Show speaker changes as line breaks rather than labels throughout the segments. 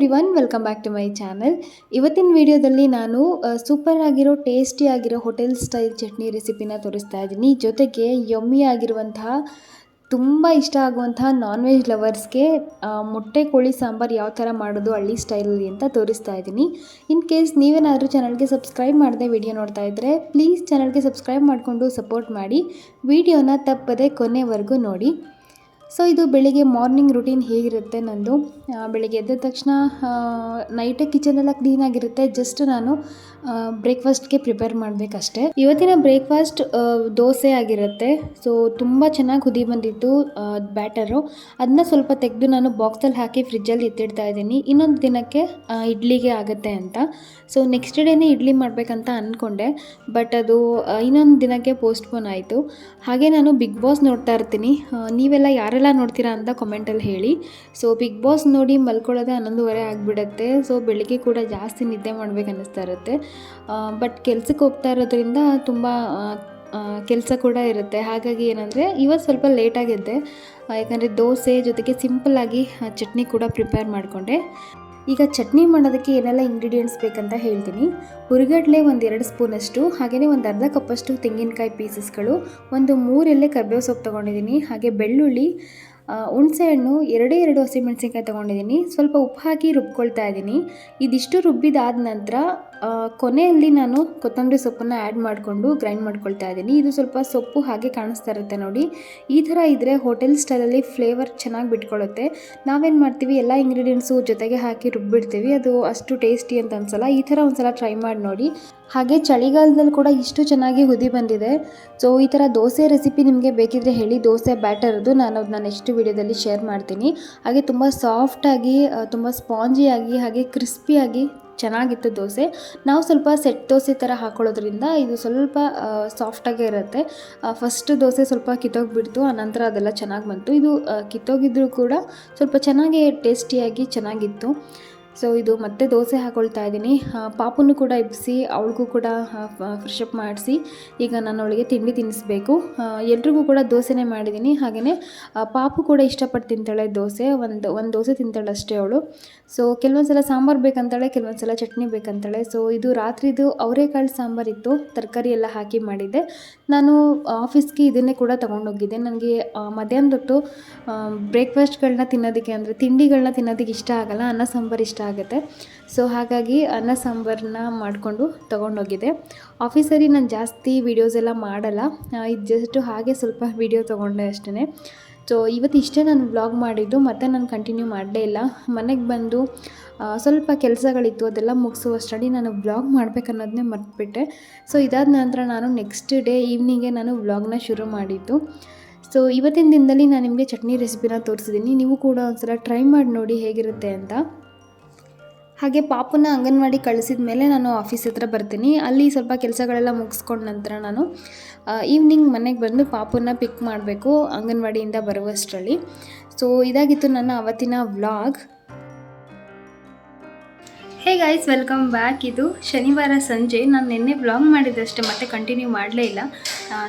Everyone welcome back to my channel ಇವತ್ತಿನ ವಿಡಿಯೋದಲ್ಲಿ ನಾನು ಸೂಪರ್ ಆಗಿರೋ ಟೇಸ್ಟಿ ಆಗಿರೋ ಹೋಟೆಲ್ ಸ್ಟೈಲ್ ಚಟ್ನಿ ರೆಸಿಪಿನ ತೋರಿಸ್ತಾ ಇದ್ದೀನಿ. ಜೊತೆಗೆ ಯಮ್ಮಿ ಆಗಿರುವಂತಹ, ತುಂಬ ಇಷ್ಟ ಆಗುವಂತಹ ನಾನ್ ವೆಜ್ ಲವರ್ಸ್ಗೆ ಮೊಟ್ಟೆ, ಕೋಳಿ, ಸಾಂಬಾರು ಯಾವ ಥರ ಮಾಡೋದು, ಹಳ್ಳಿ ಸ್ಟೈಲಲ್ಲಿ ಅಂತ ತೋರಿಸ್ತಾ ಇದ್ದೀನಿ. ಇನ್ ಕೇಸ್ ನೀವೇನಾದರೂ ಚಾನಲ್ಗೆ ಸಬ್ಸ್ಕ್ರೈಬ್ ಮಾಡದೆ ವಿಡಿಯೋ ನೋಡ್ತಾ ಇದ್ದರೆ ಪ್ಲೀಸ್ ಚಾನಲ್ಗೆ ಸಬ್ಸ್ಕ್ರೈಬ್ ಮಾಡಿಕೊಂಡು ಸಪೋರ್ಟ್ ಮಾಡಿ. ವಿಡಿಯೋನ ತಪ್ಪದೆ ಕೊನೆವರೆಗೂ ನೋಡಿ. ಸೊ ಇದು ಬೆಳಿಗ್ಗೆ ಮಾರ್ನಿಂಗ್ ರುಟೀನ್ ಹೇಗಿರುತ್ತೆ ನಂದು? ಬೆಳಿಗ್ಗೆ ಎದ್ದ ತಕ್ಷಣ ನೈಟೇ ಕಿಚನೆಲ್ಲ ಕ್ಲೀನಾಗಿರುತ್ತೆ ಜಸ್ಟ್ ನಾನು ಬ್ರೇಕ್ಫಾಸ್ಟ್ಗೆ ಪ್ರಿಪೇರ್ ಮಾಡಬೇಕಷ್ಟೇ. ಇವತ್ತಿನ ಬ್ರೇಕ್ಫಾಸ್ಟ್ ದೋಸೆ ಆಗಿರುತ್ತೆ. ಸೊ ತುಂಬ ಚೆನ್ನಾಗಿ ಕುದಿ ಬಂದಿತ್ತು ಬ್ಯಾಟರು ಅದನ್ನ ಸ್ವಲ್ಪ ತೆಗೆದು ನಾನು ಬಾಕ್ಸಲ್ಲಿ ಹಾಕಿ ಫ್ರಿಜ್ಜಲ್ಲಿ ಎತ್ತಿಡ್ತಾ ಇದ್ದೀನಿ. ಇನ್ನೊಂದು ದಿನಕ್ಕೆ ಇಡ್ಲಿಗೆ ಆಗುತ್ತೆ ಅಂತ. ಸೊ ನೆಕ್ಸ್ಟ್ ಡೇನೇ ಇಡ್ಲಿ ಮಾಡಬೇಕಂತ ಅಂದ್ಕೊಂಡೆ ಬಟ್ ಅದು ಇನ್ನೊಂದು ದಿನಕ್ಕೆ ಪೋಸ್ಟ್ಪೋನ್ ಆಯಿತು. ಹಾಗೆ ನಾನು ಬಿಗ್ ಬಾಸ್ ನೋಡ್ತಾ ಇರ್ತೀನಿ. ನೀವೆಲ್ಲ ಯಾರೆಲ್ಲ ನೋಡ್ತೀರಾ ಅಂತ ಕಮೆಂಟಲ್ಲಿ ಹೇಳಿ. ಸೊ ಬಿಗ್ ಬಾಸ್ ನೋಡಿ ಮಲ್ಕೊಳ್ಳೋದೇ ಹನ್ನೊಂದುವರೆ ಆಗಿಬಿಡುತ್ತೆ. ಸೊ ಬೆಳಿಗ್ಗೆ ಕೂಡ ಜಾಸ್ತಿ ನಿದ್ದೆ ಮಾಡ್ಬೇಕು ಅನ್ನಿಸ್ತಾ ಇರುತ್ತೆ. ಬಟ್ ಕೆಲ್ಸಕ್ಕೆ ಹೋಗ್ತಾ ಇರೋದ್ರಿಂದ ತುಂಬ ಕೆಲಸ ಕೂಡ ಇರುತ್ತೆ. ಹಾಗಾಗಿ ಏನಂದರೆ, ಇವತ್ತು ಸ್ವಲ್ಪ ಲೇಟಾಗಿದ್ದೆ ಯಾಕಂದರೆ ದೋಸೆ ಜೊತೆಗೆ ಸಿಂಪಲ್ಲಾಗಿ ಚಟ್ನಿ ಕೂಡ ಪ್ರಿಪೇರ್ ಮಾಡಿಕೊಂಡೆ. ಈಗ ಚಟ್ನಿ ಮಾಡೋದಕ್ಕೆ ಏನೆಲ್ಲ ಇಂಗ್ರೀಡಿಯೆಂಟ್ಸ್ ಬೇಕಂತ ಹೇಳ್ತೀನಿ. ಹುರಿಗಡಲೆ ಒಂದು ಎರಡು ಸ್ಪೂನಷ್ಟು ಹಾಗೆಯೇ ಒಂದು ಅರ್ಧ ಕಪ್ಪಷ್ಟು ತೆಂಗಿನಕಾಯಿ ಪೀಸಸ್ಗಳು ಒಂದು ಮೂರೆಲೆ ಕರ್ಬೇವು ಸೊಪ್ಪು ತೊಗೊಂಡಿದ್ದೀನಿ, ಹಾಗೆ ಬೆಳ್ಳುಳ್ಳಿ ಹುಣಸೆಹಣ್ಣು ಎರಡೇ ಎರಡು ಹಸಿಮೆಣಸಿನ್ಕಾಯಿ ತೊಗೊಂಡಿದ್ದೀನಿ. ಸ್ವಲ್ಪ ಉಪ್ಪು ಹಾಕಿ ರುಬ್ಕೊಳ್ತಾ ಇದ್ದೀನಿ. ಇದಿಷ್ಟು ರುಬ್ಬಿದಾದ ನಂತರ ಕೊನೆಯಲ್ಲಿ ನಾನು ಕೊತ್ತಂಬರಿ ಸೊಪ್ಪನ್ನು ಆ್ಯಡ್ ಮಾಡಿಕೊಂಡು ಗ್ರೈಂಡ್ ಮಾಡ್ಕೊಳ್ತಾ ಇದ್ದೀನಿ. ಇದು ಸ್ವಲ್ಪ ಸೊಪ್ಪು ಹಾಗೆ ಕಾಣಿಸ್ತಾ ಇರುತ್ತೆ ನೋಡಿ. ಈ ಥರ ಇದ್ದರೆ ಹೋಟೆಲ್ ಸ್ಟೈಲಲ್ಲಿ ಫ್ಲೇವರ್ ಚೆನ್ನಾಗಿ ಬಿಟ್ಕೊಳ್ಳುತ್ತೆ ನಾವೇನು ಮಾಡ್ತೀವಿ, ಎಲ್ಲ ಇಂಗ್ರೀಡಿಯೆಂಟ್ಸು ಜೊತೆಗೆ ಹಾಕಿ ರುಬ್ಬಿಡ್ತೀವಿ. ಅದು ಅಷ್ಟು ಟೇಸ್ಟಿ ಅಂತ ಅನ್ಸಲ್ಲ. ಈ ಥರ ಒಂದ್ಸಲ ಟ್ರೈ ಮಾಡಿ ನೋಡಿ. ಹಾಗೆ ಚಳಿಗಾಲದಲ್ಲಿ ಕೂಡ ಇಷ್ಟು ಚೆನ್ನಾಗಿ ಹುದಿ ಬಂದಿದೆ. ಸೊ ಈ ಥರ ದೋಸೆ ರೆಸಿಪಿ ನಿಮಗೆ ಬೇಕಿದ್ರೆ ಹೇಳಿ. ದೋಸೆ ಬ್ಯಾಟರ್ದು ನಾನು ಅದನ್ನ ನೆಕ್ಸ್ಟ್ ವಿಡಿಯೋದಲ್ಲಿ ಶೇರ್ ಮಾಡ್ತೀನಿ. ಹಾಗೆ ತುಂಬ ಸಾಫ್ಟಾಗಿ ತುಂಬ ಸ್ಪಾಂಜಿಯಾಗಿ ಹಾಗೆ ಕ್ರಿಸ್ಪಿಯಾಗಿ ಚೆನ್ನಾಗಿತ್ತು ದೋಸೆ. ನಾವು ಸ್ವಲ್ಪ ಸೆಟ್ ದೋಸೆ ಥರ ಹಾಕೊಳ್ಳೋದ್ರಿಂದ ಇದು ಸ್ವಲ್ಪ ಸಾಫ್ಟಾಗೇ ಇರುತ್ತೆ. ಫಸ್ಟ್ ದೋಸೆ ಸ್ವಲ್ಪ ಕಿತ್ತೋಗಿಬಿಡ್ತು ಆನಂತರ ಅದೆಲ್ಲ ಚೆನ್ನಾಗಿ ಬಂತು. ಇದು ಕಿತ್ತೋಗಿದ್ರೂ ಕೂಡ ಸ್ವಲ್ಪ ಚೆನ್ನಾಗೇ ಟೇಸ್ಟಿಯಾಗಿ ಚೆನ್ನಾಗಿತ್ತು. ಸೊ ಇದು ಮತ್ತೆ ದೋಸೆ ಹಾಕೊಳ್ತಾ ಇದ್ದೀನಿ. ಪಾಪುನು ಕೂಡ ಎಬ್ಬಿಸಿ ಅವಳಿಗೂ ಕೂಡ ಫ್ರೆಶ್ ಅಪ್ ಮಾಡಿಸಿ, ಈಗ ನಾನು ಅವಳಿಗೆ ತಿಂಡಿ ತಿನ್ನಿಸ್ಬೇಕು. ಎಲ್ರಿಗೂ ಕೂಡ ದೋಸೆನೇ ಮಾಡಿದ್ದೀನಿ. ಹಾಗೆಯೇ ಪಾಪು ಕೂಡ ಇಷ್ಟಪಟ್ಟು ತಿಂತಾಳೆ ದೋಸೆ. ಒಂದು ಒಂದು ದೋಸೆ ತಿಂತಾಳೆ ಅಷ್ಟೇ ಅವಳು. ಸೊ ಕೆಲವೊಂದು ಸಲ ಸಾಂಬಾರು ಬೇಕಂತಾಳೆ ಕೆಲವೊಂದು ಸಲ ಚಟ್ನಿ ಬೇಕಂತಾಳೆ. ಸೊ ಇದು ರಾತ್ರಿದು ಅವರೆಕಾಳು ಸಾಂಬಾರಿತ್ತು. ತರಕಾರಿ ಎಲ್ಲ ಹಾಕಿ ಮಾಡಿದ್ದೆ. ನಾನು ಆಫೀಸ್ಗೆ ಇದನ್ನೇ ಕೂಡ ತೊಗೊಂಡೋಗಿದ್ದೆ. ನನಗೆ ಮಧ್ಯಾಹ್ನದೊತ್ತು ಬ್ರೇಕ್ಫಾಸ್ಟ್ಗಳನ್ನ ತಿನ್ನೋದಕ್ಕೆ ಅಂದರೆ ತಿಂಡಿಗಳನ್ನ ತಿನ್ನೋದಕ್ಕೆ ಇಷ್ಟ ಆಗಲ್ಲ. ಅನ್ನ, ಸಾಂಬಾರು ಇಷ್ಟ ಆಗುತ್ತೆ. ಸೊ ಹಾಗಾಗಿ ಅನ್ನ ಸಾಂಬಾರನ್ನ ಮಾಡಿಕೊಂಡು ತೊಗೊಂಡೋಗಿದ್ದೆ ಆಫೀಸಲ್ಲಿ ನಾನು ಜಾಸ್ತಿ ವೀಡಿಯೋಸ್ ಎಲ್ಲ ಮಾಡಲ್ಲ. ಇದು ಜಸ್ಟ್ ಹಾಗೆ ಸ್ವಲ್ಪ ವೀಡಿಯೋ ತೊಗೊಂಡೆ ಅಷ್ಟೇ ಸೊ ಇವತ್ತು ಇಷ್ಟೇ ನಾನು ವ್ಲಾಗ್ ಮಾಡಿದ್ದು, ಮತ್ತೆ ನಾನು ಕಂಟಿನ್ಯೂ ಮಾಡಲೇ ಇಲ್ಲ. ಮನೆಗೆ ಬಂದು ಸ್ವಲ್ಪ ಕೆಲಸಗಳಿತ್ತು, ಅದೆಲ್ಲ ಮುಗಿಸುವಷ್ಟರಲ್ಲಿ ನಾನು ವ್ಲಾಗ್ ಮಾಡಬೇಕನ್ನೋದನ್ನೇ ಮರ್ತ್ಬಿಟ್ಟೆ. ಸೊ ಇದಾದ ನಂತರ ನಾನು ನೆಕ್ಸ್ಟ್ ಡೇ ಈವ್ನಿಂಗೆ ನಾನು ವ್ಲಾಗ್ನ ಶುರು ಮಾಡಿದ್ದು. ಸೊ ಇವತ್ತಿನ ದಿನದಲ್ಲಿ ನಾನು ನಿಮಗೆ ಚಟ್ನಿ ರೆಸಿಪಿನ ತೋರಿಸಿದ್ದೀನಿ ನೀವು ಕೂಡ ಒಂದ್ಸಲ ಟ್ರೈ ಮಾಡಿ ನೋಡಿ ಹೇಗಿರುತ್ತೆ ಅಂತ. ಹಾಗೆ ಪಾಪುನ ಅಂಗನವಾಡಿ ಕಳಿಸಿದ ಮೇಲೆ ನಾನು ಆಫೀಸ್ ಹತ್ರ ಬರ್ತೀನಿ. ಅಲ್ಲಿ ಸ್ವಲ್ಪ ಕೆಲಸಗಳೆಲ್ಲ ಮುಗಿಸ್ಕೊಂಡ ನಂತರ ನಾನು ಈವ್ನಿಂಗ್ ಮನೆಗೆ ಬಂದು ಪಾಪುನ ಪಿಕ್ ಮಾಡಬೇಕು ಅಂಗನವಾಡಿಯಿಂದ ಬರುವಷ್ಟರಲ್ಲಿ. ಸೊ ಇದಾಗಿತ್ತು ನನ್ನ ಅವತ್ತಿನ vlog hey guys welcome back ಇದು ಶನಿವಾರ ಸಂಜೆ. ನಾನು ನಿನ್ನೆ ವ್ಲಾಗ್ ಮಾಡಿದಷ್ಟೇ ಮತ್ತೆ ಕಂಟಿನ್ಯೂ ಮಾಡಲೇ ಇಲ್ಲ.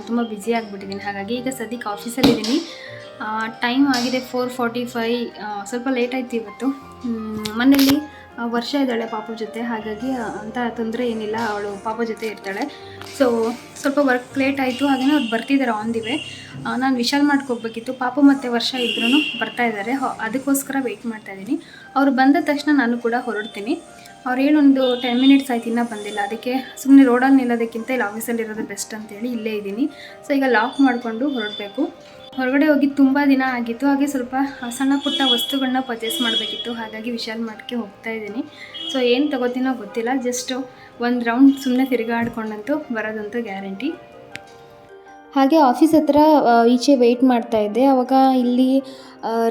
ತುಂಬ ಬ್ಯುಸಿ ಆಗಿಬಿಟ್ಟಿದ್ದೀನಿ ಹಾಗಾಗಿ ಈಗ ಸದ್ಯಕ್ಕೆ ಆಫೀಸಲ್ಲಿದ್ದೀನಿ ಟೈಮ್ ಆಗಿದೆ ಫೋರ್ ಫಾರ್ಟಿ ಫೈ ಸ್ವಲ್ಪ ಲೇಟ್ ಆಯ್ತು ಇವತ್ತು. ಮನೇಲಿ ವರ್ಷ ಇದ್ದಾಳೆ ಪಾಪ ಜೊತೆ. ಹಾಗಾಗಿ ಅಂತ ತೊಂದರೆ ಏನಿಲ್ಲ. ಅವಳು ಪಾಪ ಜೊತೆ ಇರ್ತಾಳೆ. ಸೊ ಸ್ವಲ್ಪ ವರ್ಕ್ ಲೇಟ್ ಆಯಿತು. ಹಾಗೆಯೇ ಅವ್ರು ಬರ್ತಿದ್ದಾರೆ ಆನ್ ದಿ ವೇ ನಾನು ವಿಶಾಲ್ ಮಾಡ್ಕೋಬೇಕಿತ್ತು ಪಾಪು ಮತ್ತು ವರ್ಷ ಇದ್ರೂ ಬರ್ತಾ ಇದ್ದಾರೆ ಅದಕ್ಕೋಸ್ಕರ ವೆಯ್ಟ್ ಮಾಡ್ತಾ ಇದ್ದೀನಿ ಅವ್ರು ಬಂದ ತಕ್ಷಣ ನಾನು ಕೂಡ ಹೊರಡ್ತೀನಿ. ಅವ್ರು ಏನೊಂದು ಟೆನ್ ಮಿನಿಟ್ಸ್ ಆಯ್ತು. ಇನ್ನೂ ಬಂದಿಲ್ಲ. ಅದಕ್ಕೆ ಸುಮ್ಮನೆ ರೋಡಲ್ಲಿ ನಿಲ್ಲೋದಕ್ಕಿಂತ ಇಲ್ಲಿ ಆಫೀಸಲ್ಲಿ ಇರೋದು ಬೆಸ್ಟ್ ಅಂತೇಳಿ ಇಲ್ಲೇ ಇದ್ದೀನಿ ಸೊ ಈಗ ಲಾಕ್ ಮಾಡಿಕೊಂಡು ಹೊರಡಬೇಕು. ಹೊರಗಡೆ ಹೋಗಿ ತುಂಬ ದಿನ ಆಗಿತ್ತು. ಹಾಗೆ ಸ್ವಲ್ಪ ಸಣ್ಣ ಪುಟ್ಟ ವಸ್ತುಗಳನ್ನ ಪರ್ಚೇಸ್ ಮಾಡಬೇಕಿತ್ತು. ಹಾಗಾಗಿ ವಿಶಾಲ್ ಮಾರ್ಟ್ಗೆ ಹೋಗ್ತಾ ಇದ್ದೀನಿ. ಸೊ ಏನು ತಗೋತೀನೋ ಗೊತ್ತಿಲ್ಲ. ಜಸ್ಟ್ ಒಂದು ರೌಂಡ್ ಸುಮ್ಮನೆ ತಿರುಗಾಡ್ಕೊಂಡಂತೂ ಬರೋದಂತೂ ಗ್ಯಾರಂಟಿ ಹಾಗೆ ಆಫೀಸ್ ಹತ್ರ ಈಚೆ ವೆಯ್ಟ್ ಮಾಡ್ತಾ ಇದ್ದೆ. ಅವಾಗ ಇಲ್ಲಿ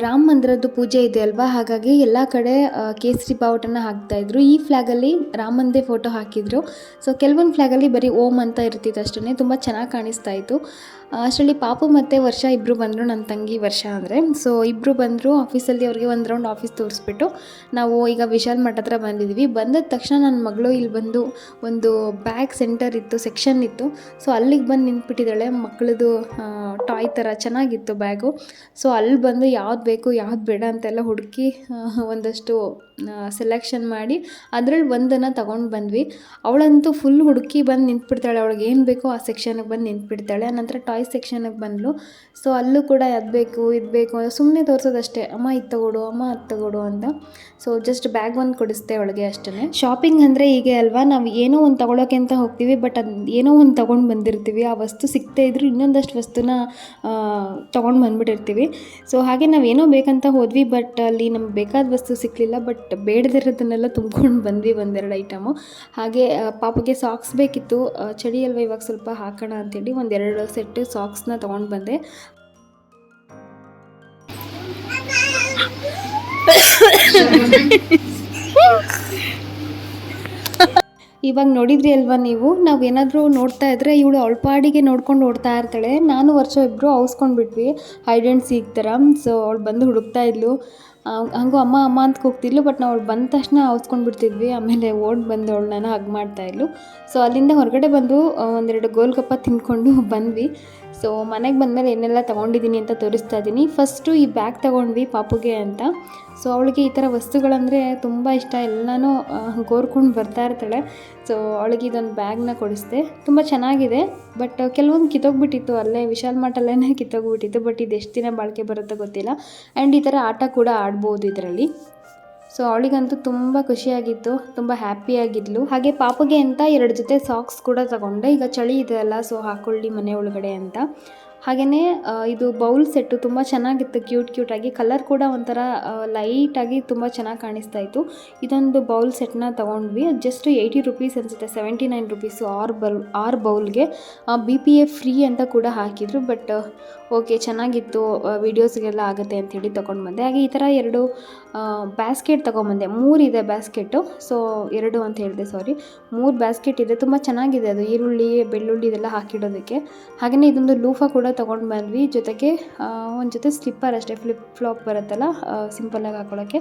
ರಾಮ ಮಂದಿರದ್ದು ಪೂಜೆ ಇದೆ ಅಲ್ವಾ? ಹಾಗಾಗಿ ಎಲ್ಲ ಕಡೆ ಕೇಸರಿ ಬಾವುಟನ ಹಾಕ್ತಾಯಿದ್ರು ಈ ಫ್ಲ್ಯಾಗಲ್ಲಿ ರಾಮಂದೇ ಫೋಟೋ ಹಾಕಿದ್ರು. ಸೊ ಕೆಲವೊಂದು ಫ್ಲ್ಯಾಗಲ್ಲಿ ಬರೀ ಓಂ ಅಂತ ಇರ್ತಿತ್ತು ಅಷ್ಟೇ ತುಂಬ ಚೆನ್ನಾಗಿ ಕಾಣಿಸ್ತಾ ಇತ್ತು. ಅಷ್ಟರಲ್ಲಿ ಪಾಪು ಮತ್ತು ವರ್ಷ ಇಬ್ಬರು ಬಂದರು ನನ್ನ ತಂಗಿ ವರ್ಷ ಅಂದರೆ. ಸೊ ಇಬ್ಬರು ಬಂದರು ಆಫೀಸಲ್ಲಿ ಅವ್ರಿಗೆ ಒಂದು ರೌಂಡ್ ಆಫೀಸ್ ತೋರಿಸ್ಬಿಟ್ಟು ನಾವು ಈಗ ವಿಶಾಲ್ ಮಠ ಹತ್ರ ಬಂದಿದ್ವಿ. ಬಂದ ತಕ್ಷಣ ನನ್ನ ಮಗಳು ಇಲ್ಲಿ ಬಂದು ಒಂದು ಬ್ಯಾಗ್ ಸೆಂಟರ್ ಇತ್ತು ಸೆಕ್ಷನ್ ಇತ್ತು. ಸೊ ಅಲ್ಲಿಗೆ ಬಂದು ನಿಂತ್ಬಿಟ್ಟಿದ್ದಾಳೆ. ಮಕ್ಕಳದು ಟಾಯ್ ಥರ ಚೆನ್ನಾಗಿತ್ತು ಬ್ಯಾಗು. ಸೊ ಅಲ್ಲಿ ಬಂದು ಯಾವ್ದು ಬೇಕು ಯಾವ್ದು ಬೇಡ ಅಂತೆಲ್ಲ ಹುಡುಕಿ ಒಂದಷ್ಟು ಸೆಲೆಕ್ಷನ್ ಮಾಡಿ ಅದರಲ್ಲಿ ಒಂದನ್ನು ತಗೊಂಡು ಬಂದ್ವಿ. ಅವಳಂತೂ ಫುಲ್ ಹುಡುಕಿ ಬಂದು ನಿಂತ್ಬಿಡ್ತಾಳೆ, ಅವಳಿಗೆ ಏನು ಬೇಕೋ ಆ ಸೆಕ್ಷನಿಗೆ ಬಂದು ನಿಂತ್ಬಿಡ್ತಾಳೆ. ನಂತರ ಟಾಯ್ ಸೆಕ್ಷನಿಗೆ ಬಂದಳು ಸೊ ಅಲ್ಲೂ ಕೂಡ ಅದು ಬೇಕು, ಇದು ಬೇಕು ಸುಮ್ಮನೆ ತೋರಿಸೋದಷ್ಟೇ. ಅಮ್ಮ, ಇದು ತಗೊಡು, ಅಮ್ಮ, ಅದು ತಗೊಡು ಅಂತ. ಸೊ ಜಸ್ಟ್ ಬ್ಯಾಗ್ ಒಂದು ಕೊಡಿಸ್ದೆ ಅವಳಿಗೆ ಅಷ್ಟೇ ಶಾಪಿಂಗ್ ಅಂದರೆ ಹೀಗೆ ಅಲ್ವಾ? ನಾವು ಏನೋ ಒಂದು ತಗೊಳ್ಳೋಕೆ ಅಂತ ಹೋಗ್ತೀವಿ ಬಟ್ ಅದು ಏನೋ ಒಂದು ತೊಗೊಂಡು ಬಂದಿರ್ತೀವಿ. ಆ ವಸ್ತು ಸಿಗ್ತೇ ಇದ್ರೂ ಇನ್ನೊಂದಷ್ಟು ವಸ್ತುನ ತೊಗೊಂಡು ಬಂದ್ಬಿಟ್ಟಿರ್ತೀವಿ. ಸೊ ಹಾಗೆ ನಾವೇನೋ ಬೇಕಂತ ಹೋದ್ವಿ ಬಟ್ ಅಲ್ಲಿ ನಮ್ಗೆ ಬೇಕಾದ ವಸ್ತು ಸಿಕ್ಕಲಿಲ್ಲ ಬಟ್ ಬೇಡದಿರೋದನ್ನೆಲ್ಲ ತುಂಬ್ಕೊಂಡು ಬಂದ್ವಿ ಒಂದೆರಡು ಐಟಮು. ಹಾಗೆ ಪಾಪಗೆ ಸಾಕ್ಸ್ ಬೇಕಿತ್ತು. ಚಳಿ ಅಲ್ವಾ ಇವಾಗ ಸ್ವಲ್ಪ ಹಾಕೋಣ ಅಂತೇಳಿ ಒಂದೆರಡು ಸೆಟ್ ಸಾಕ್ಸ್ನ ತೊಗೊಂಡು ಬಂದೆ. ಇವಾಗ ನೋಡಿದ್ರಿ ಅಲ್ವಾ ನೀವು? ನಾವು ಏನಾದರೂ ನೋಡ್ತಾ ಇದ್ರೆ ಇವಳು ಅವಳ ಪಾಡಿಗೆ ನೋಡ್ಕೊಂಡು ಓಡ್ತಾ ಇರ್ತಾಳೆ. ನಾನು ವರ್ಷ ಇಬ್ಬರು ಅವಸ್ಕೊಂಡ್ಬಿಟ್ವಿ ಬಿಟ್ವಿ ಹೈಡ್ ಆ್ಯಂಡ್ ಸೀಕ್ ಥರ. ಸೊ ಅವಳು ಬಂದು ಹುಡುಕ್ತಾ ಇದ್ಲು. ಹಂಗೂ ಅಮ್ಮ ಅಮ್ಮ ಅಂತ ಕೂಗ್ತಿದ್ಲು ಬಟ್ ನಾವು ಅವ್ಳು ಬಂದ ತಕ್ಷಣ ಔಸ್ಕೊಂಡು ಬಿಡ್ತಿದ್ವಿ. ಆಮೇಲೆ ಓಡ್ ಬಂದು ಅವಳನ್ನ ಹಗ್ ಮಾಡ್ತಾ ಇದ್ಲು. ಸೊ ಅಲ್ಲಿಂದ ಹೊರಗಡೆ ಬಂದು ಒಂದೆರಡು ಗೋಲ್ಗಪ್ಪ ತಿನ್ಕೊಂಡು ಬಂದ್ವಿ. ಸೊ ಮನೆಗೆ ಬಂದಮೇಲೆ ಏನೆಲ್ಲ ತೊಗೊಂಡಿದ್ದೀನಿ ಅಂತ ತೋರಿಸ್ತಾ ಇದ್ದೀನಿ ಫಸ್ಟು ಈ ಬ್ಯಾಗ್ ತೊಗೊಂಡ್ವಿ ಪಾಪುಗೆ ಅಂತ. ಸೊ ಅವಳಿಗೆ ಈ ಥರ ವಸ್ತುಗಳಂದರೆ ತುಂಬ ಇಷ್ಟ. ಎಲ್ಲನೂ ಕೋರ್ಕೊಂಡು ಬರ್ತಾ ಇರ್ತಾಳೆ. ಸೊ ಅವಳಿಗೆ ಇದೊಂದು ಬ್ಯಾಗ್ನ ಕೊಡಿಸ್ದೆ. ತುಂಬ ಚೆನ್ನಾಗಿದೆ. ಬಟ್ ಕೆಲವೊಂದು ಕಿತ್ತೋಗ್ಬಿಟ್ಟಿತ್ತು. ಅಲ್ಲೇ ವಿಶಾಲ್ ಮಾಟಲ್ಲೇ ಕಿತ್ತೋಗ್ಬಿಟ್ಟಿತ್ತು. ಬಟ್ ಇದು ಎಷ್ಟು ದಿನ ಬಾಳಿಕೆ ಬರುತ್ತೋ ಗೊತ್ತಿಲ್ಲ. ಆ್ಯಂಡ್ ಈ ಥರ ಆಟ ಕೂಡ ಆಡ್ಬೋದು ಇದರಲ್ಲಿ. ಸೊ ಅವಳಿಗಂತೂ ತುಂಬ ಖುಷಿಯಾಗಿತ್ತು, ತುಂಬ ಹ್ಯಾಪಿಯಾಗಿದ್ಲು ಹಾಗೆ ಪಾಪಗೆ ಅಂತ ಎರಡು ಜೊತೆ ಸಾಕ್ಸ್ ಕೂಡ ತಗೊಂಡೆ. ಈಗ ಚಳಿ ಇದೆ ಅಲ್ಲ ಸೊ ಹಾಕೊಳ್ಳಿ ಮನೆ ಒಳಗಡೆ ಅಂತ. ಹಾಗೆಯೇ ಇದು ಬೌಲ್ ಸೆಟ್ಟು ತುಂಬ ಚೆನ್ನಾಗಿತ್ತು, ಕ್ಯೂಟ್ ಕ್ಯೂಟಾಗಿ. ಕಲರ್ ಕೂಡ ಒಂಥರ ಲೈಟಾಗಿ ತುಂಬ ಚೆನ್ನಾಗಿ ಕಾಣಿಸ್ತಾ ಇತ್ತು. ಇದೊಂದು ಬೌಲ್ ಸೆಟ್ನ ತೊಗೊಂಡ್ವಿ. ಜಸ್ಟ್ ಏಯ್ಟಿ ರುಪೀಸ್ ಅನಿಸುತ್ತೆ ಸೆವೆಂಟಿ ನೈನ್ ರುಪೀಸು ಆರು ಬೌಲ್, ಆರು ಬೌಲ್ಗೆ. ಬಿ ಪಿ ಎ ಫ್ರೀ ಅಂತ ಕೂಡ ಹಾಕಿದರು ಬಟ್ ಓಕೆ ಚೆನ್ನಾಗಿತ್ತು ವೀಡಿಯೋಸ್ಗೆಲ್ಲ ಆಗುತ್ತೆ ಅಂಥೇಳಿ ತೊಗೊಂಡು ಬಂದೆ. ಹಾಗೆ ಈ ಥರ ಎರಡು ಬ್ಯಾಸ್ಕೆಟ್ ತೊಗೊಂಬಂದೆ ಮೂರಿದೆ ಬ್ಯಾಸ್ಕೆಟು ಸೊ ಎರಡು ಅಂತ ಹೇಳಿದೆ ಸಾರಿ ಮೂರು ಬ್ಯಾಸ್ಕೆಟ್ ಇದೆ. ತುಂಬ ಚೆನ್ನಾಗಿದೆ ಅದು, ಈರುಳ್ಳಿ, ಬೆಳ್ಳುಳ್ಳಿ ಇದೆಲ್ಲ ಹಾಕಿಡೋದಕ್ಕೆ. ಹಾಗೆಯೇ ಇದೊಂದು ಲೂಫಾ ಕೂಡ ತೊಗೊಂಡು ಬಂದ್ವಿ ಜೊತೆಗೆ ಒಂದು ಜೊತೆ ಸ್ಲಿಪ್ಪರ್ ಅಷ್ಟೇ ಫ್ಲಿಪ್ ಫ್ಲಾಪ್ ಬರುತ್ತಲ್ಲ ಸಿಂಪಲ್ಲಾಗಿ ಹಾಕೊಳ್ಳೋಕ್ಕೆ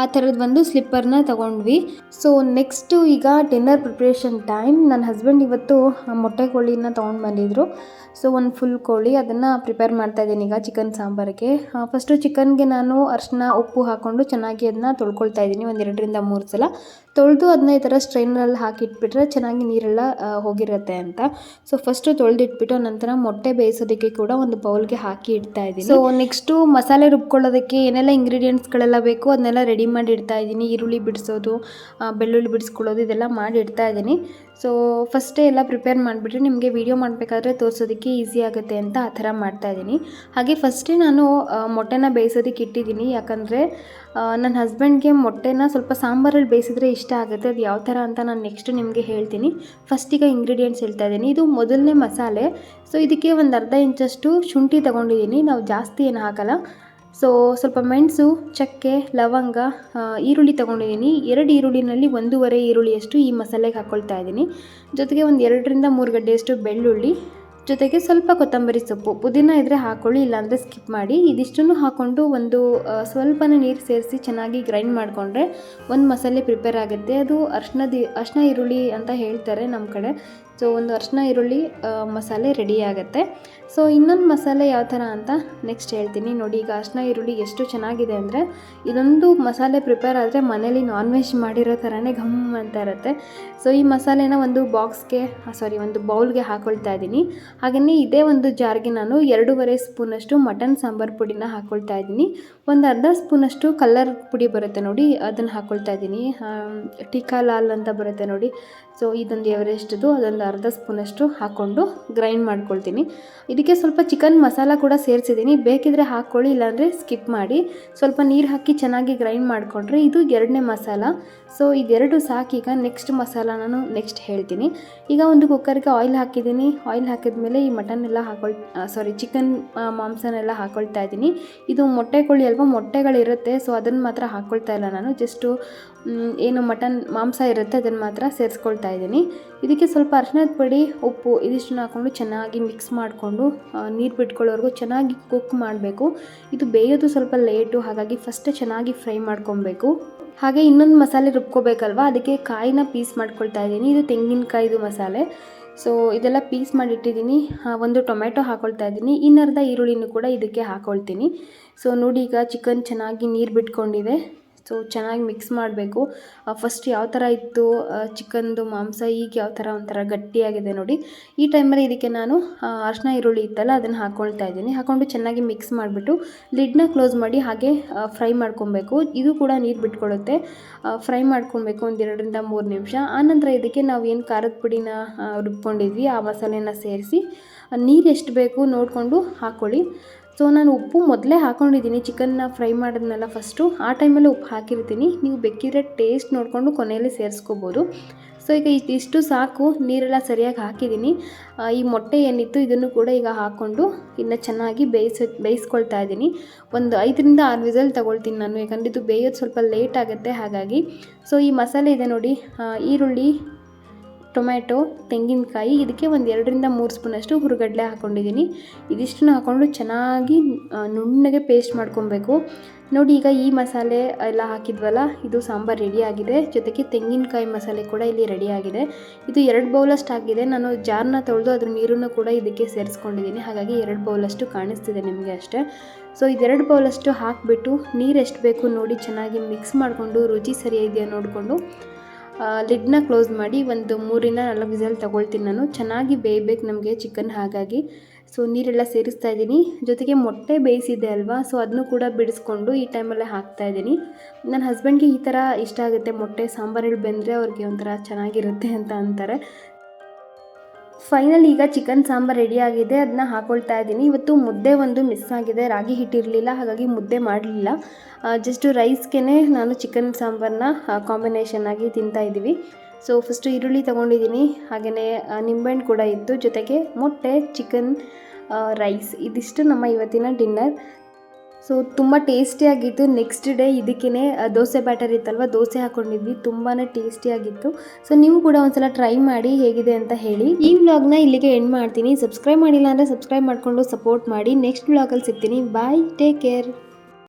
ಆ ಥರದ್ದು ಒಂದು ಸ್ಲಿಪ್ಪರ್ನ ತೊಗೊಂಡ್ವಿ. ಸೊ ನೆಕ್ಸ್ಟು ಈಗ ಡಿನ್ನರ್ ಪ್ರಿಪ್ರೇಷನ್ ಟೈಮ್ ನನ್ನ ಹಸ್ಬೆಂಡ್ ಇವತ್ತು ಮೊಟ್ಟೆ ಕೋಳಿನ ತೊಗೊಂಡು ಬಂದಿದ್ರು ಸೊ ಒಂದು ಫುಲ್ ಕೋಳಿ, ಅದನ್ನು ಪ್ರಿಪೇರ್ ಮಾಡ್ತಾ ಇದ್ದೀನಿ ಈಗ ಚಿಕನ್ ಸಾಂಬಾರಿಗೆ. ಫಸ್ಟು ಚಿಕನ್ಗೆ ನಾನು ಅರಿಶಿನ ಉಪ್ಪು ಹಾಕ್ಕೊಂಡು ಚೆನ್ನಾಗಿ ಅದನ್ನ ತೊಳ್ಕೊಳ್ತಾ ಇದ್ದೀನಿ, ಒಂದು ಎರಡರಿಂದ ಮೂರು ಸಲ. ತೊಳೆದು ಅದನ್ನ ಈ ಥರ ಸ್ಟ್ರೈನರಲ್ಲಿ ಹಾಕಿಟ್ಬಿಟ್ರೆ ಚೆನ್ನಾಗಿ ನೀರೆಲ್ಲ ಹೋಗಿರುತ್ತೆ ಅಂತ. ಸೊ ಫಸ್ಟು ತೊಳೆದಿಟ್ಬಿಟ್ಟು ನಂತರ ಮೊಟ್ಟೆ ಬೇಯಿಸೋದಕ್ಕೆ ಕೂಡ ಒಂದು ಬೌಲ್ಗೆ ಹಾಕಿ ಇಡ್ತಾ ಇದ್ದೀನಿ. ಸೊ ನೆಕ್ಸ್ಟು ಮಸಾಲೆ ರುಬ್ಕೊಳ್ಳೋದಕ್ಕೆ ಏನೆಲ್ಲ ಇಂಗ್ರೀಡಿಯೆಂಟ್ಸ್ಗಳೆಲ್ಲ ಬೇಕು ಅದನ್ನೆಲ್ಲ ರೆಡಿ ಮಾಡಿ ಇಡ್ತಾ ಇದ್ದೀನಿ. ಈರುಳ್ಳಿ ಬಿಡಿಸೋದು ಬೆಳ್ಳುಳ್ಳಿ ಬಿಡಿಸ್ಕೊಳ್ಳೋದು ಇದೆಲ್ಲ ಮಾಡಿ ಇಡ್ತಾ ಇದ್ದೀನಿ. ಸೊ ಫಸ್ಟೇ ಎಲ್ಲ ಪ್ರಿಪೇರ್ ಮಾಡಿಬಿಟ್ರೆ ನಿಮಗೆ ವೀಡಿಯೋ ಮಾಡಬೇಕಾದ್ರೆ ತೋರಿಸೋದಕ್ಕೆ ಈಸಿ ಆಗುತ್ತೆ ಅಂತ ಆ ಥರ ಮಾಡ್ತಾ ಇದ್ದೀನಿ. ಹಾಗೆ ಫಸ್ಟೇ ನಾನು ಮೊಟ್ಟೆನ ಬೇಯಿಸೋದಕ್ಕೆ ಇಟ್ಟಿದ್ದೀನಿ. ಯಾಕಂದರೆ ನನ್ನ ಹಸ್ಬೆಂಡ್ಗೆ ಮೊಟ್ಟೆನ ಸ್ವಲ್ಪ ಸಾಂಬಾರಲ್ಲಿ ಬೇಯಿಸಿದ್ರೆ ಇಷ್ಟ ಆಗುತ್ತೆ, ಅದು ಯಾವ ಥರ ಅಂತ ನಾನು ನೆಕ್ಸ್ಟ್ ನಿಮಗೆ ಹೇಳ್ತೀನಿ. ಫಸ್ಟಿಗೆ ಇಂಗ್ರೀಡಿಯೆಂಟ್ಸ್ ಹೇಳ್ತಾ ಇದ್ದೀನಿ. ಇದು ಮೊದಲನೇ ಮಸಾಲೆ. ಸೊ ಇದಕ್ಕೆ ಒಂದು ಅರ್ಧ ಇಂಚಷ್ಟು ಶುಂಠಿ ತೊಗೊಂಡಿದ್ದೀನಿ. ನಾವು ಜಾಸ್ತಿ ಏನು ಹಾಕಲ್ಲ. ಸೊ ಸ್ವಲ್ಪ ಮೆಣಸು, ಚಕ್ಕೆ, ಲವಂಗ ಈರುಳ್ಳಿ ತೊಗೊಂಡಿದ್ದೀನಿ. ಎರಡು ಈರುಳ್ಳಿನಲ್ಲಿ ಒಂದೂವರೆ ಈರುಳ್ಳಿಯಷ್ಟು ಈ ಮಸಾಲೆಗೆ ಹಾಕ್ಕೊಳ್ತಾ ಇದ್ದೀನಿ. ಜೊತೆಗೆ ಒಂದು ಎರಡರಿಂದ ಮೂರು ಗಡ್ಡೆಯಷ್ಟು ಬೆಳ್ಳುಳ್ಳಿ ಜೊತೆಗೆ ಸ್ವಲ್ಪ ಕೊತ್ತಂಬರಿ ಸೊಪ್ಪು. ಪುದೀನ ಇದ್ದರೆ ಹಾಕ್ಕೊಳ್ಳಿ ಇಲ್ಲಾಂದರೆ ಸ್ಕಿಪ್ ಮಾಡಿ. ಇದಿಷ್ಟನ್ನು ಹಾಕ್ಕೊಂಡು ಒಂದು ಸ್ವಲ್ಪನ ನೀರು ಸೇರಿಸಿ ಚೆನ್ನಾಗಿ ಗ್ರೈಂಡ್ ಮಾಡಿಕೊಂಡ್ರೆ ಒಂದು ಮಸಾಲೆ ಪ್ರಿಪೇರ್ ಆಗುತ್ತೆ. ಅದು ಅರ್ಶಿನದ, ಅರ್ಶಿನ ಈರುಳ್ಳಿ ಅಂತ ಹೇಳ್ತಾರೆ ನಮ್ಮ ಕಡೆ. ಸೊ ಒಂದು ಅರ್ಶಿನ ಈರುಳ್ಳಿ ಮಸಾಲೆ ರೆಡಿ ಆಗುತ್ತೆ. ಸೊ ಇನ್ನೊಂದು ಮಸಾಲೆ ಯಾವ ಥರ ಅಂತ ನೆಕ್ಸ್ಟ್ ಹೇಳ್ತೀನಿ. ನೋಡಿ, ಈಗ ಅರ್ಶಿನ ಈರುಳ್ಳಿ ಎಷ್ಟು ಚೆನ್ನಾಗಿದೆ ಅಂದರೆ, ಇದೊಂದು ಮಸಾಲೆ ಪ್ರಿಪೇರ್ ಆದರೆ ಮನೇಲಿ ನಾನ್ ವೆಜ್ ಮಾಡಿರೋ ಥರನೇ ಘಮ್ ಅಂತ ಇರುತ್ತೆ. ಸೊ ಈ ಮಸಾಲೆನ ಒಂದು ಬಾಕ್ಸ್ಗೆ ಸಾರಿ ಒಂದು ಬೌಲ್ಗೆ ಹಾಕ್ಕೊಳ್ತಾ ಇದ್ದೀನಿ. ಹಾಗೆಯೇ ಇದೇ ಒಂದು ಜಾರ್ಗೆ ನಾನು ಎರಡೂವರೆ ಸ್ಪೂನಷ್ಟು ಮಟನ್ ಸಾಂಬಾರು ಪುಡಿನ ಹಾಕ್ಕೊಳ್ತಾ ಇದ್ದೀನಿ. ಒಂದು ಅರ್ಧ ಸ್ಪೂನಷ್ಟು ಕಲ್ಲರ್ ಪುಡಿ ಬರುತ್ತೆ ನೋಡಿ, ಅದನ್ನು ಹಾಕ್ಕೊಳ್ತಾ ಇದ್ದೀನಿ. ಟೀಕಾ ಲಾಲ್ ಅಂತ ಬರುತ್ತೆ ನೋಡಿ. ಸೊ ಇದೊಂದು ಎವರೆಸ್ಟ್ದು, ಅದೊಂದು ಅರ್ಧ ಸ್ಪೂನಷ್ಟು ಹಾಕ್ಕೊಂಡು ಗ್ರೈಂಡ್ ಮಾಡ್ಕೊಳ್ತೀನಿ. ಇದಕ್ಕೆ ಸ್ವಲ್ಪ ಚಿಕನ್ ಮಸಾಲ ಕೂಡ ಸೇರಿಸಿದ್ದೀನಿ. ಬೇಕಿದ್ರೆ ಹಾಕ್ಕೊಳ್ಳಿ, ಇಲ್ಲಾಂದರೆ ಸ್ಕಿಪ್ ಮಾಡಿ. ಸ್ವಲ್ಪ ನೀರು ಹಾಕಿ ಚೆನ್ನಾಗಿ ಗ್ರೈಂಡ್ ಮಾಡಿಕೊಂಡ್ರೆ ಇದು ಎರಡನೇ ಮಸಾಲ. ಸೊ ಇದೆರಡು ಸಾಕೀಗ ನೆಕ್ಸ್ಟ್ ಮಸಾಲ ನಾನು ನೆಕ್ಸ್ಟ್ ಹೇಳ್ತೀನಿ. ಈಗ ಒಂದು ಕುಕ್ಕರ್ಗೆ ಆಯಿಲ್ ಹಾಕಿದ್ದೀನಿ. ಆಯಿಲ್ ಹಾಕಿದ್ಮೇಲೆ ಈ ಮಟನ್ ಎಲ್ಲ ಹಾಕೊಳ್ ಸಾರಿ ಚಿಕನ್ ಮಾಂಸನೆಲ್ಲ ಹಾಕ್ಕೊಳ್ತಾ ಇದ್ದೀನಿ. ಇದು ಮೊಟ್ಟೆ ಕೋಳಿ ಅಲ್ವಾ, ಮೊಟ್ಟೆಗಳಿರುತ್ತೆ. ಸೊ ಅದನ್ನು ಮಾತ್ರ ಹಾಕ್ಕೊಳ್ತಾ ಇಲ್ಲ ನಾನು. ಜಸ್ಟು ಏನು ಮಟನ್ ಮಾಂಸ ಇರುತ್ತೆ, ಅದನ್ನು ಮಾತ್ರ ಸೇರಿಸ್ಕೊಳ್ತಾ ಇದ್ದೀನಿ. ಇದಕ್ಕೆ ಸ್ವಲ್ಪ ಅರಿಶಿನದ ಪುಡಿ, ಉಪ್ಪು ಇದಿಷ್ಟನ್ನು ಹಾಕ್ಕೊಂಡು ಚೆನ್ನಾಗಿ ಮಿಕ್ಸ್ ಮಾಡಿಕೊಂಡು ನೀರು ಬಿಟ್ಕೊಳ್ಳೋವರೆಗೂ ಚೆನ್ನಾಗಿ ಕುಕ್ ಮಾಡಬೇಕು. ಇದು ಬೇಯೋದು ಸ್ವಲ್ಪ ಲೇಟು ಹಾಗಾಗಿ ಫಸ್ಟ್ ಚೆನ್ನಾಗಿ ಫ್ರೈ ಮಾಡ್ಕೊಬೇಕು. ಹಾಗೆ ಇನ್ನೊಂದು ಮಸಾಲೆ ರುಬ್ಕೋಬೇಕಲ್ವಾ? ಅದಕ್ಕೆ ಕಾಯಿನ ಪೀಸ್ ಮಾಡ್ಕೊಳ್ತಾ ಇದ್ದೀನಿ. ಇದು ತೆಂಗಿನಕಾಯಿದು ಮಸಾಲೆ. ಸೊ ಇದೆಲ್ಲ ಪೀಸ್ ಮಾಡಿಟ್ಟಿದ್ದೀನಿ. ಒಂದು ಟೊಮೆಟೊ ಹಾಕೊಳ್ತಾ ಇದ್ದೀನಿ. ಇನ್ನರ್ಧ ಈರುಳ್ಳಿನೂ ಕೂಡ ಇದಕ್ಕೆ ಹಾಕೊಳ್ತೀನಿ. ಸೊ ನೋಡಿ ಈಗ ಚಿಕನ್ ಚೆನ್ನಾಗಿ ನೀರು ಬಿಟ್ಕೊಂಡಿದೆ. ಸೊ ಚೆನ್ನಾಗಿ ಮಿಕ್ಸ್ ಮಾಡಬೇಕು. ಫಸ್ಟ್ ಯಾವ ಥರ ಇತ್ತು ಚಿಕನ್ದು ಮಾಂಸ, ಈಗ ಯಾವ ಥರ ಒಂಥರ ಗಟ್ಟಿಯಾಗಿದೆ ನೋಡಿ. ಈ ಟೈಮಲ್ಲಿ ಇದಕ್ಕೆ ನಾನು ಅರಿಶಿನ ಈರುಳ್ಳಿ ಇತ್ತಲ್ಲ, ಅದನ್ನು ಹಾಕ್ಕೊಳ್ತಾ ಇದ್ದೀನಿ. ಹಾಕ್ಕೊಂಡು ಚೆನ್ನಾಗಿ ಮಿಕ್ಸ್ ಮಾಡಿಬಿಟ್ಟು ಲಿಡ್ನ ಕ್ಲೋಸ್ ಮಾಡಿ ಹಾಗೆ ಫ್ರೈ ಮಾಡ್ಕೊಬೇಕು. ಇದು ಕೂಡ ನೀರು ಬಿಟ್ಕೊಳ್ಳುತ್ತೆ ಫ್ರೈ ಮಾಡ್ಕೊಬೇಕು ಒಂದು ಎರಡರಿಂದ ಮೂರು ನಿಮಿಷ. ಆನಂತರ ಇದಕ್ಕೆ ನಾವು ಏನು ಖಾರದ ಪುಡಿನ ರುಬ್ಕೊಂಡಿದ್ವಿ, ಆ, ಮಸಾಲೆನ ಸೇರಿಸಿ ನೀರು ಎಷ್ಟು ಬೇಕು ನೋಡಿಕೊಂಡು ಹಾಕ್ಕೊಳ್ಳಿ ಸೊ ನಾನು ಉಪ್ಪು ಮೊದಲೇ ಹಾಕ್ಕೊಂಡಿದ್ದೀನಿ ಚಿಕನ್ನ ಫ್ರೈ ಮಾಡಿದ್ನಲ್ಲ ಫಸ್ಟು ಆ ಟೈಮಲ್ಲಿ ಉಪ್ಪು ಹಾಕಿರ್ತೀನಿ. ನೀವು ಬೇಕಿದ್ರೆ ಟೇಸ್ಟ್ ನೋಡಿಕೊಂಡು ಕೊನೆಯಲ್ಲಿ ಸೇರಿಸ್ಕೋಬೋದು. ಸೊ ಈಗ ಇದಿಷ್ಟು ಸಾಕು. ನೀರೆಲ್ಲ ಸರಿಯಾಗಿ ಹಾಕಿದ್ದೀನಿ. ಈ ಮೊಟ್ಟೆ ಏನಿತ್ತು ಇದನ್ನು ಕೂಡ ಈಗ ಹಾಕ್ಕೊಂಡು ಇನ್ನು ಚೆನ್ನಾಗಿ ಬೇಯಿಸ, ಬೇಯಿಸ್ಕೊಳ್ತಾ ಇದ್ದೀನಿ. ಒಂದು ಐದರಿಂದ ಆರು ವಿಸಲ್ ತಗೊಳ್ತೀನಿ ನಾನು. ಯಾಕಂದರೆ ಇದು ಬೇಯೋದು ಸ್ವಲ್ಪ ಲೇಟ್ ಆಗುತ್ತೆ ಹಾಗಾಗಿ. ಸೊ ಈ ಮಸಾಲೆ ಇದೆ ನೋಡಿ. ಈರುಳ್ಳಿ ಟೊಮ್ಯಾಟೊ, ತೆಂಗಿನಕಾಯಿ, ಇದಕ್ಕೆ ಒಂದು ಎರಡರಿಂದ ಮೂರು ಸ್ಪೂನಷ್ಟು ಹುರುಗಡ್ಲೆ ಹಾಕ್ಕೊಂಡಿದ್ದೀನಿ ಇದಿಷ್ಟನ್ನು ಹಾಕ್ಕೊಂಡು ಚೆನ್ನಾಗಿ ನುಣ್ಣಗೆ ಪೇಸ್ಟ್ ಮಾಡ್ಕೊಬೇಕು. ನೋಡಿ, ಈಗ ಈ ಮಸಾಲೆ ಎಲ್ಲ ಹಾಕಿದ್ವಲ್ಲ, ಇದು ಸಾಂಬಾರು ರೆಡಿಯಾಗಿದೆ ಜೊತೆಗೆ ತೆಂಗಿನಕಾಯಿ ಮಸಾಲೆ ಕೂಡ ಇಲ್ಲಿ ರೆಡಿಯಾಗಿದೆ ಇದು ಎರಡು ಬೌಲಷ್ಟು ಆಗಿದೆ. ನಾನು ಜಾರ್ನ ತೊಳೆದು ಅದ್ರ ನೀರನ್ನು ಕೂಡ ಇದಕ್ಕೆ ಸೇರಿಸ್ಕೊಂಡಿದ್ದೀನಿ. ಹಾಗಾಗಿ ಎರಡು ಬೌಲಷ್ಟು ಕಾಣಿಸ್ತಿದೆ ನಿಮಗೆ ಅಷ್ಟೇ. ಸೊ, ಇದೆರಡು ಬೌಲಷ್ಟು ಹಾಕಿಬಿಟ್ಟು ನೀರು ಎಷ್ಟು ಬೇಕು ನೋಡಿ ಚೆನ್ನಾಗಿ ಮಿಕ್ಸ್ ಮಾಡಿಕೊಂಡು, ರುಚಿ ಸರಿಯಾಗಿದೆಯಾ ನೋಡಿಕೊಂಡು. ಲಿಡ್ನ ಕ್ಲೋಸ್ ಮಾಡಿ ಒಂದು ಮೂರಿಂದ ನಾಲ್ಕು ವಿಸಲ್ ತಗೊಳ್ತೀನಿ ನಾನು. ಚೆನ್ನಾಗಿ ಬೇಯಬೇಕು ನಮಗೆ ಚಿಕನ್ ಹಾಗಾಗಿ. ಸೊ ನೀರೆಲ್ಲ ಸೇರಿಸ್ತಾ ಇದ್ದೀನಿ. ಜೊತೆಗೆ ಮೊಟ್ಟೆ ಬೇಯಿಸಿದೆ ಅಲ್ವಾ? ಸೊ ಅದನ್ನು ಕೂಡ ಬಿಡಿಸ್ಕೊಂಡು ಈ ಟೈಮಲ್ಲೇ ಹಾಕ್ತಾ ಇದ್ದೀನಿ. ನನ್ನ ಹಸ್ಬೆಂಡ್ಗೆ ಈ ಥರ ಇಷ್ಟ ಆಗುತ್ತೆ ಮೊಟ್ಟೆ ಸಾಂಬಾರಲ್ಲಿ ಬೆಂದರೆ ಅವ್ರಿಗೆ ಒಂಥರ ಚೆನ್ನಾಗಿರುತ್ತೆ ಅಂತ ಅಂತಾರೆ. ಫೈನಲ್ ಈಗ ಚಿಕನ್ ಸಾಂಬಾರ್ ರೆಡಿ ಆಗಿದೆ. ಅದನ್ನ ಹಾಕೊಳ್ತಾ ಇದ್ದೀನಿ. ಇವತ್ತು ಮುದ್ದೆ ಒಂದು ಮಿಸ್ ಆಗಿದೆ. ರಾಗಿ ಹಿಟ್ಟಿರಲಿಲ್ಲ. ಹಾಗಾಗಿ ಮುದ್ದೆ ಮಾಡಲಿಲ್ಲ. ಜಸ್ಟ್ ರೈಸ್ಗೆ ನಾನು ಚಿಕನ್ ಸಾಂಬಾರನ್ನ ಕಾಂಬಿನೇಷನ್ ಆಗಿ ತಿಂತಾ ಇದ್ದೀವಿ. ಸೊ ಫಸ್ಟು ಈರುಳ್ಳಿ ತೊಗೊಂಡಿದ್ದೀನಿ ಹಾಗೆಯೇ ನಿಂಬೆಹಣ್ಣು ಕೂಡ ಇತ್ತು. ಜೊತೆಗೆ ಮೊಟ್ಟೆ ಚಿಕನ್ ರೈಸ್ ಇದಿಷ್ಟು ನಮ್ಮ ಇವತ್ತಿನ ಡಿನ್ನರ್ ಸೊ ತುಂಬ ಟೇಸ್ಟಿಯಾಗಿತ್ತು ನೆಕ್ಸ್ಟ್ ಡೇ ಇದಕ್ಕೇ ದೋಸೆ ಬ್ಯಾಟರ್ ಇತ್ತಲ್ವ, ದೋಸೆ ಹಾಕ್ಕೊಂಡಿದ್ವಿ ತುಂಬಾ ಟೇಸ್ಟಿಯಾಗಿತ್ತು ಸೊ ನೀವು ಕೂಡ ಒಂದ್ಸಲ ಟ್ರೈ ಮಾಡಿ ಹೇಗಿದೆ ಅಂತ ಹೇಳಿ. ಈ ವ್ಲಾಗ್ನ ಇಲ್ಲಿಗೆ ಎಂಡ್ ಮಾಡ್ತೀನಿ. ಸಬ್ಸ್ಕ್ರೈಬ್ ಮಾಡಿಲ್ಲ ಅಂದರೆ ಸಬ್ಸ್ಕ್ರೈಬ್ ಮಾಡಿಕೊಂಡು ಸಪೋರ್ಟ್ ಮಾಡಿ. ನೆಕ್ಸ್ಟ್ ವ್ಲಾಗಲ್ಲಿ ಸಿಗ್ತೀನಿ. Bye take care